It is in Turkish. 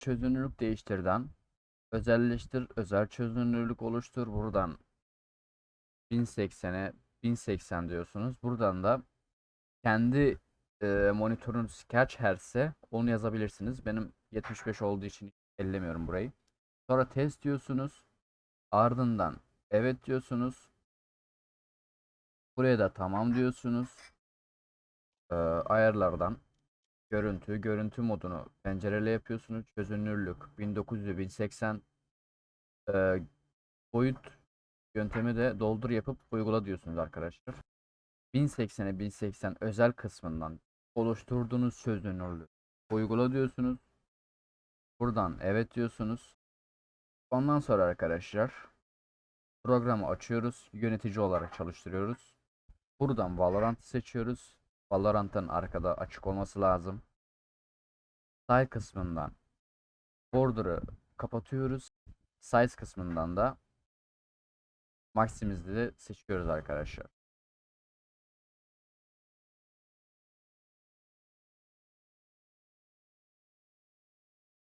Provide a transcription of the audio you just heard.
çözünürlük değiştirden özelleştir, özel çözünürlük oluştur. Buradan 1080'e 1080 diyorsunuz. Buradan da kendi e, monitörünüz kaç hertzse onu yazabilirsiniz. Benim 75 olduğu için ellemiyorum burayı. Sonra test diyorsunuz. Ardından evet diyorsunuz. Buraya da tamam diyorsunuz. Ee, ayarlardan görüntü, görüntü modunu pencereli yapıyorsunuz. Çözünürlük 1900 1080 ee, boyut yöntemi de doldur yapıp uygula diyorsunuz arkadaşlar. 1080'e 1080 özel kısmından oluşturduğunuz çözünürlüğü uygula diyorsunuz. Buradan evet diyorsunuz. Ondan sonra arkadaşlar programı açıyoruz. Yönetici olarak çalıştırıyoruz. Buradan Valorant'ı seçiyoruz. Valorant'ın arkada açık olması lazım. Style kısmından border'ı kapatıyoruz. Size kısmından da Maximiz'i de seçiyoruz arkadaşlar.